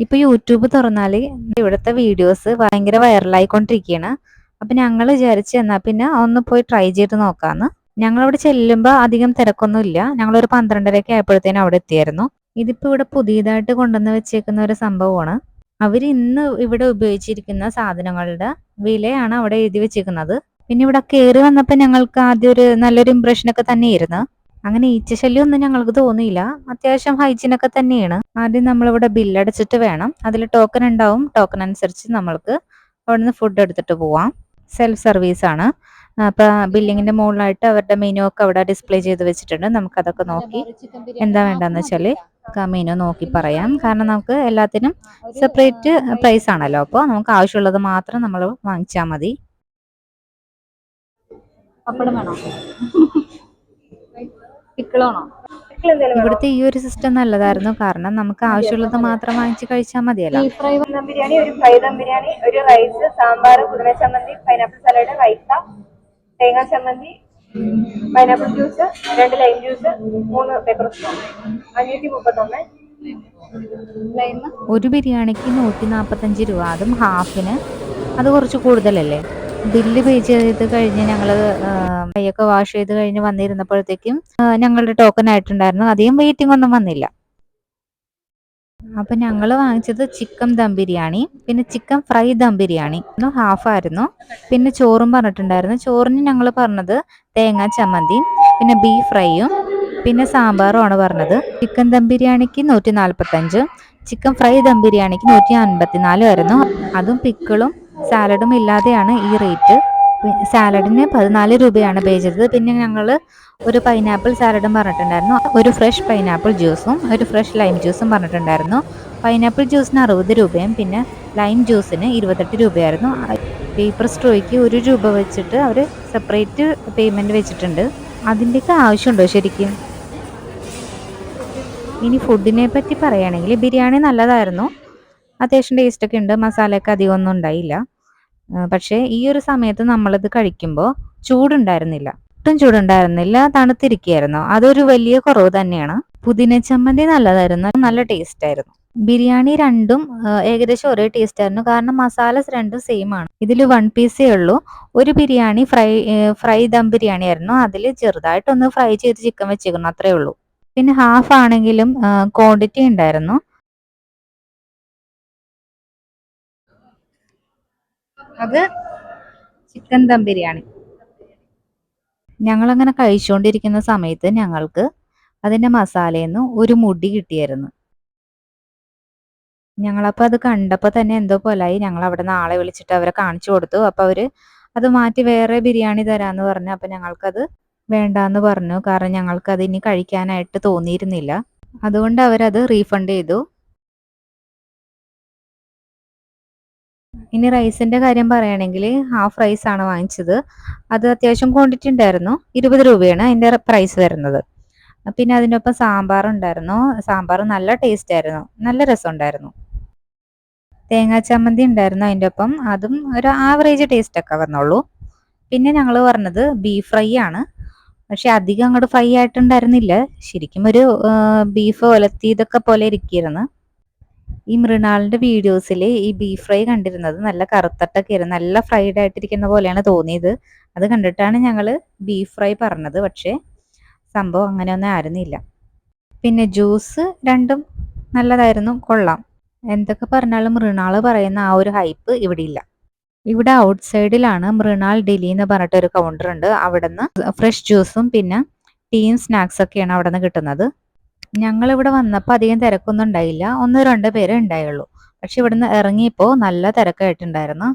ഇപ്പൊ യൂട്യൂബ് തുറന്നാൽ ഇവിടുത്തെ വീഡിയോസ് ഭയങ്കര വൈറലായിക്കൊണ്ടിരിക്കുകയാണ് അപ്പൊ ഞങ്ങൾ വിചാരിച്ചു എന്നാ പിന്നെ ഒന്ന് പോയി ട്രൈ ചെയ്ത് നോക്കാന്ന്. ഞങ്ങളവിടെ ചെല്ലുമ്പോൾ അധികം തിരക്കൊന്നുമില്ല. ഒരു പന്ത്രണ്ടരയൊക്കെ ആയപ്പോഴത്തേനും അവിടെ എത്തിയായിരുന്നു. ഇതിപ്പോ ഇവിടെ പുതിയതായിട്ട് കൊണ്ടുവന്ന് വെച്ചേക്കുന്ന ഒരു സംഭവമാണ്. അവർ ഇന്ന് ഇവിടെ ഉപയോഗിച്ചിരിക്കുന്ന സാധനങ്ങളുടെ വിലയാണ് അവിടെ എഴുതി വെച്ചിരിക്കുന്നത് പിന്നെ ഇവിടെ കയറി വന്നപ്പോൾ ഞങ്ങൾക്ക് ആദ്യം ഒരു നല്ലൊരു ഇംപ്രഷൻ ഒക്കെ തന്നെയായിരുന്നു. അങ്ങനെ ഈച്ചശല്യം ഒന്നും ഞങ്ങൾക്ക് തോന്നിയില്ല. അത്യാവശ്യം ഹൈജീൻ ഒക്കെ തന്നെയാണ്. ആദ്യം നമ്മളിവിടെ ബില്ലടച്ചിട്ട് വേണം. അതിൽ ടോക്കൺ ഉണ്ടാവും. ടോക്കൺ അനുസരിച്ച് നമ്മൾക്ക് അവിടുന്ന് ഫുഡ് എടുത്തിട്ട് പോവാം. സെൽഫ് സർവീസ് ആണ്. അപ്പൊ ബില്ലിങ്ങിന്റെ മുകളിലായിട്ട് അവരുടെ മെനു ഒക്കെ അവിടെ ഡിസ്പ്ലേ ചെയ്ത് വെച്ചിട്ടുണ്ട്. നമുക്ക് അതൊക്കെ നോക്കി എന്താ വേണ്ടെന്ന് വെച്ചാൽ മെനു നോക്കി പറയാം. കാരണം നമുക്ക് എല്ലാത്തിനും സെപ്പറേറ്റ് പ്രൈസ് ആണല്ലോ. അപ്പോൾ നമുക്ക് ആവശ്യമുള്ളത് മാത്രം നമ്മൾ വാങ്ങിച്ചാൽ മതി. പപ്പടം വേണോ? പിക്കിളാണോ ഇവിടുത്തെ ഈ ഒരു സിസ്റ്റം നല്ലതായിരുന്നു. കാരണം നമുക്ക് ആവശ്യമുള്ളത് മാത്രം വാങ്ങിച്ച് കഴിച്ചാൽ മതിയല്ലോ. ബിരിയാണി ഒരു ഫ്രൈ ദം ബിരിയാണി ഒരു റൈസ് സാമ്പാർ പുതിന ചമ്മന്തി പൈനാപ്പിൾ സലാഡ് റൈത്ത തേങ്ങാ ചമ്മന്തി പൈനാപ്പിൾ ജ്യൂസ് രണ്ട് ലൈം ജ്യൂസ് മൂന്ന് പേപ്പർ സ്പൂൺ അഞ്ഞൂറ്റി മുപ്പത്തൊന്ന് ഒരു ബിരിയാണിക്ക് നൂറ്റി നാൽപ്പത്തഞ്ച് രൂപ. അതും ഹാഫിന് അത് കുറച്ച് കൂടുതലല്ലേ? ബില്ല് പേ ചെയ്ത് കഴിഞ്ഞ് ഞങ്ങൾ കൈയൊക്കെ വാഷ് ചെയ്ത് കഴിഞ്ഞ് വന്നിരുന്നപ്പോഴത്തേക്കും ഞങ്ങളുടെ ടോക്കൺ ആയിട്ടുണ്ടായിരുന്നു. അധികം വെയിറ്റിംഗ് ഒന്നും വന്നില്ല. അപ്പൊ ഞങ്ങൾ വാങ്ങിച്ചത് ചിക്കൻ ദം ബിരിയാണി പിന്നെ chicken fry dum biryani. Half ആയിരുന്നു. പിന്നെ ചോറും പറഞ്ഞിട്ടുണ്ടായിരുന്നു. ചോറിന് ഞങ്ങൾ പറഞ്ഞത് തേങ്ങാ ചമ്മന്തിയും പിന്നെ ബീഫ് ഫ്രൈയും പിന്നെ സാമ്പാറും ആണ് പറഞ്ഞത്. ചിക്കൻ ദം ബിരിയാണിക്ക് നൂറ്റി നാൽപ്പത്തഞ്ച് ചിക്കൻ ഫ്രൈ ദം ബിരിയാണിക്ക് നൂറ്റി അൻപത്തിനാലും ആയിരുന്നു. അതും പിക്കിളും സാലഡും ഇല്ലാതെയാണ് ഈ റേറ്റ്. സാലഡിന് പതിനാല് രൂപയാണ് പേ ചെയ്തത് പിന്നെ ഞങ്ങൾ ഒരു പൈനാപ്പിൾ സാലഡും പറഞ്ഞിട്ടുണ്ടായിരുന്നു. ഒരു ഫ്രഷ് പൈനാപ്പിൾ ജ്യൂസും ഒരു ഫ്രഷ് ലൈം ജ്യൂസും പറഞ്ഞിട്ടുണ്ടായിരുന്നു. പൈനാപ്പിൾ ജ്യൂസിന് അറുപത് രൂപയും പിന്നെ ലൈം ജ്യൂസിന് ഇരുപത്തെട്ട് രൂപയായിരുന്നു. പേപ്പർ സ്ട്രോയ്ക്ക് ഒരു രൂപ വെച്ചിട്ട് അവർ സെപ്പറേറ്റ് പേയ്മെന്റ് വെച്ചിട്ടുണ്ട്. അതിന്റെയൊക്കെ ആവശ്യമുണ്ടോ ശരിക്കും? ഇനി ഫുഡിനെ പറ്റി പറയുകയാണെങ്കിൽ ബിരിയാണി നല്ലതായിരുന്നു. അത്യാവശ്യം ടേസ്റ്റ് ഒക്കെ ഉണ്ട്. മസാലയൊക്കെ അധികം ഒന്നും ഉണ്ടായില്ല. പക്ഷേ ഈ ഒരു സമയത്ത് നമ്മളത് കഴിക്കുമ്പോൾ ചൂടുണ്ടായിരുന്നില്ല. ഒട്ടും ചൂടുണ്ടായിരുന്നില്ല. തണുത്തിരിക്കുകയായിരുന്നു. അതൊരു വലിയ കുറവ് തന്നെയാണ്. പുതിന ചമ്മന്തി നല്ലതായിരുന്നു. നല്ല ടേസ്റ്റ് ആയിരുന്നു. ബിരിയാണി രണ്ടും ഏകദേശം ഒരേ ടേസ്റ്റ് ആയിരുന്നു. കാരണം മസാലസ് രണ്ടും സെയിം ആണ്. ഇതിൽ വൺ പീസേ ഉള്ളൂ. ഒരു ബിരിയാണി ഫ്രൈ ഫ്രൈ ദം ബിരിയാണി ആയിരുന്നു. അതിൽ ചെറുതായിട്ടൊന്ന് ഫ്രൈ ചെയ്ത് ചിക്കൻ വെച്ചേക്കുന്നു. അത്രേ ഉള്ളൂ. പിന്നെ ഹാഫ് ആണെങ്കിലും ക്വാണ്ടിറ്റി ഉണ്ടായിരുന്നു. അത് ചിക്കൻ ദം ബിരിയാണി. ഞങ്ങളങ്ങനെ കഴിച്ചുകൊണ്ടിരിക്കുന്ന സമയത്ത് ഞങ്ങൾക്ക് അതിന്റെ മസാലയിൽ നിന്ന് ഒരു മുടി കിട്ടിയായിരുന്നു. ഞങ്ങളപ്പോൾ അത് കണ്ടപ്പോൾ തന്നെ എന്തോ പോലായി. ഞങ്ങൾ അവിടെ നാളെ വിളിച്ചിട്ട് അവരെ കാണിച്ചു കൊടുത്തു. അപ്പോൾ അവർ അത് മാറ്റി വേറെ ബിരിയാണി തരാന്ന് പറഞ്ഞു. അപ്പോൾ ഞങ്ങൾക്കത് വേണ്ടാന്ന് പറഞ്ഞു. കാരണം ഞങ്ങൾക്ക് അത് ഇനി കഴിക്കാനായിട്ട് തോന്നിയിരുന്നില്ല. അതുകൊണ്ട് അവരത് റീഫണ്ട് ചെയ്തു. ഇനി റൈസിന്റെ കാര്യം പറയുകയാണെങ്കിൽ ഹാഫ് റൈസ് ആണ് വാങ്ങിച്ചത്. അത് അത്യാവശ്യം ക്വാണ്ടിറ്റി ഉണ്ടായിരുന്നു. ഇരുപത് രൂപയാണ് അതിന്റെ പ്രൈസ് വരുന്നത്. പിന്നെ അതിനൊപ്പം സാമ്പാർ ഉണ്ടായിരുന്നു. സാമ്പാർ നല്ല ടേസ്റ്റ് ആയിരുന്നു. നല്ല രസം ഉണ്ടായിരുന്നു. തേങ്ങാ ചമ്മന്തി ഉണ്ടായിരുന്നു അതിന്റെ ഒപ്പം. അതും ഒരു ആവറേജ് ടേസ്റ്റ് ഒക്കെ വന്നുള്ളൂ. പിന്നെ ഞങ്ങൾ പറഞ്ഞത് ബീഫ് ഫ്രൈ ആണ്. പക്ഷെ അധികം അങ്ങോട്ട് ഫ്രൈ ആയിട്ടുണ്ടായിരുന്നില്ല. ശരിക്കും ഒരു ബീഫ് ഒലത്തിയതൊക്കെ പോലെ ഇരിക്കുന്നു ഈ മൃണാളിന്റെ വീഡിയോസിൽ ഈ ബീഫ് ഫ്രൈ കണ്ടിരുന്നത് നല്ല കറുത്തട്ടൊക്കെ ആയിരുന്നു നല്ല ഫ്രൈഡ് ആയിട്ടിരിക്കുന്ന പോലെയാണ് തോന്നിയത്. അത് കണ്ടിട്ടാണ് ഞങ്ങൾ ബീഫ് ഫ്രൈ പറഞ്ഞത്. പക്ഷേ സംഭവം അങ്ങനെയൊന്നും ആയിരുന്നില്ല. പിന്നെ ജ്യൂസ് രണ്ടും നല്ലതായിരുന്നു. കൊള്ളാം. എന്തൊക്കെ പറഞ്ഞാലും മൃണാൾ പറയുന്ന ആ ഒരു ഹൈപ്പ് ഇവിടെ ഇല്ല ഇവിടെ ഔട്ട് സൈഡിലാണ് മൃണാൾ ഡെലി എന്ന് പറഞ്ഞിട്ട് ഒരു കൗണ്ടർ ഉണ്ട് അവിടെ ഫ്രഷ് ജ്യൂസും പിന്നെ ടീം സ്നാക്സ് ഒക്കെയാണ് അവിടെ നിന്ന് കിട്ടുന്നത്. ഞങ്ങൾ ഇവിടെ വന്നപ്പോൾ അധികം തിരക്കൊന്നും ഉണ്ടായില്ല. ഒന്ന് രണ്ട് പേരെ ഉണ്ടായുള്ളൂ. പക്ഷെ ഇവിടുന്ന് ഇറങ്ങിയപ്പോൾ നല്ല തിരക്കായിട്ടുണ്ടായിരുന്നു.